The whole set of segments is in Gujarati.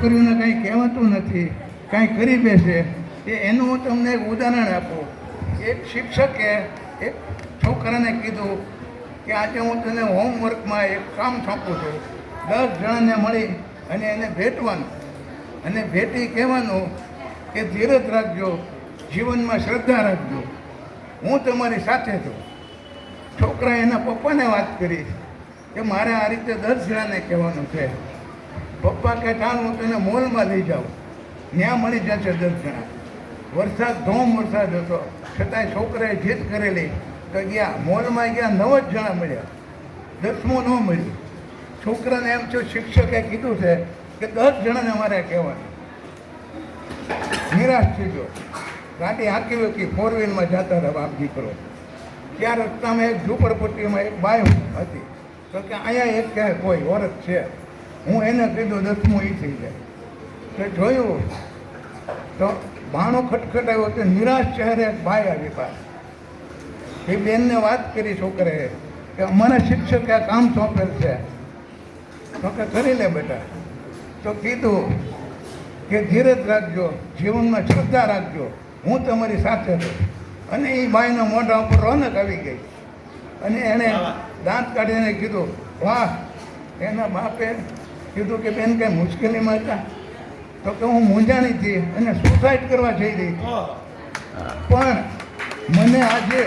છોકરીઓને કાંઈ કહેવાતું નથી, કાંઈ કરી બેસે. એ એનું હું તમને એક ઉદાહરણ આપું. એક શિક્ષકે એક છોકરાને કીધું કે આજે હું તને હોમવર્કમાં એક કામ સોંપું છું. દસ જણાને મળી અને એને ભેટવાનું. અને ભેટી કહેવાનું કે ધીરજ રાખજો, જીવનમાં શ્રદ્ધા રાખજો. હું તમારી સાથે છું. છોકરા એના પપ્પાને વાત કરી કે મારે આ રીતે દસ જણાને કહેવાનું છે. પપ્પા કે હું તને મોલમાં લઈ જાઉં. ત્યાં મળી જશે દસ જણા વરસાદ ધોમ વરસાદ હતો. છતાંય છોકરાએ જીદ કરેલી તો ગયા, મોલમાં ગયા, નવ જ જણા મળ્યા. દસમું ન મળ્યું. છોકરાને એમ થયું, શિક્ષકે કીધું છે કે દસ જણાને મારે કહેવાનું. નિરાશ થઈ ગયો. ગાડી હાંકી વેકી ફોર વ્હીલમાં જતા રહ્યા આપ દીકરો. ત્યાં રસ્તામાં એક ઝૂંપડપટ્ટીમાં એક બાઈ હતી. તો કે, અહીંયા એક કહે કોઈ, ઓરત છે. હું એને કીધું દસમું એ થઈ જાય. તો જોયું તો બાણો ખટખટાયો તો નિરાશ ચહેરે એક ભાઈ આવી પાસે. એ બેનને વાત કરી છોકરાએ કે અમારા શિક્ષકે આ કામ સોંપેલ છે. તો કે કરી લે બેટા. તો કીધું કે ધીરજ રાખજો જીવનમાં શ્રદ્ધા રાખજો હું તમારી સાથે છું અને એ ભાઈના મોઢા ઉપર રોનક આવી ગઈ. અને એણે દાંત કાઢીને કીધું વાહ એના બાપે કીધું કે બેન કંઈ મુશ્કેલીમાં હતા? તો કે હું મૂંઝાણી હતી અને સુસાઇડ કરવા જઈ રહી પણ મને આજે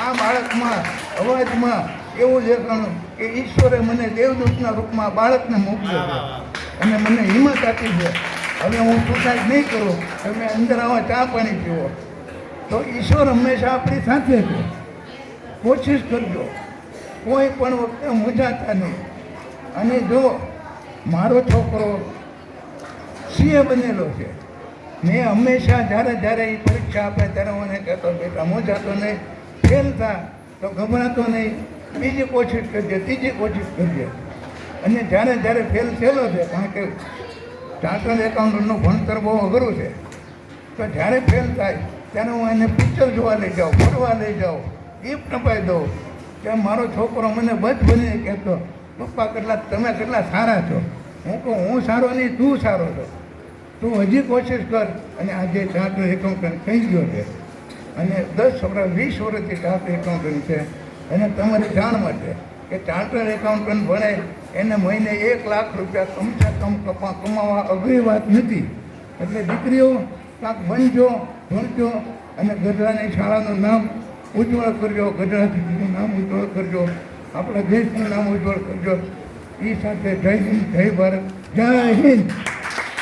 આ બાળકમાં અવાજમાં એવું દેખાણું કે ઈશ્વરે મને દેવદૂતના રૂપમાં બાળકને મોકલ્યો છે. અને મને હિંમત આપી છે. હવે હું સુસાઇડ નહીં કરું તમે અંદર આવા ચા પાણી પીવો. તો ઈશ્વર હંમેશા આપણી સાથે છે. કોશિશ કરજો. કોઈ પણ વખતે મૂંઝાતા નહીં. અને જો મારો છોકરો સીએ બનેલો છે. મેં હંમેશા જ્યારે જ્યારે એ પરીક્ષા આપે ત્યારે હું એને કહેતો, બેટા મૂંઝાતો નહીં ફેલ થા, તો ગભરાતો નહીં. બીજી કોશિશ કરજે, ત્રીજી કોશિશ કરજે. અને જ્યારે જ્યારે ફેલ થયેલો છે, કારણ કે ચાર્ટર્ડ એકાઉન્ટનું ભણતર બહુ અઘરું છે, તો જ્યારે ફેલ થાય, ત્યારે હું એને પિક્ચર જોવા લઈ જાઉં, ફરવા લઈ જાઉં ગિફ્ટ અપાઈ દઉં. કે મારો છોકરો મને બચ બનીને કહેતો, પપ્પા કેટલા, તમે કેટલા સારા છો. હું કહું, હું સારો નહીં, તું સારો છો. તું હજી કોશિશ કર. અને આજે ચાર્ટર્ડ એકાઉન્ટન્ટ થઈ ગયો છે. અને દસ વર્ષ વીસ વર્ષથી ચાર્ટર એકાઉન્ટન્ટ છે. અને તમારી જાણ માટે કે ચાર્ટર્ડ એકાઉન્ટન્ટ ભણે, એને મહિને એક લાખ રૂપિયા કમસે કમ કપા, કમાવા અઘરી વાત નથી. એટલે દીકરીઓ, કાંક બનજો, ભણજો, અને ગઢડાની શાળાનું નામ ઉજ્જવળ કરજો. ગઢડા નામ ઉજ્જવળ કરજો. આપણા દેશનું નામ ઉજ્જવળ કરજો. એ સાથે જય હિન્દ જય ભારત જય હિન્દ.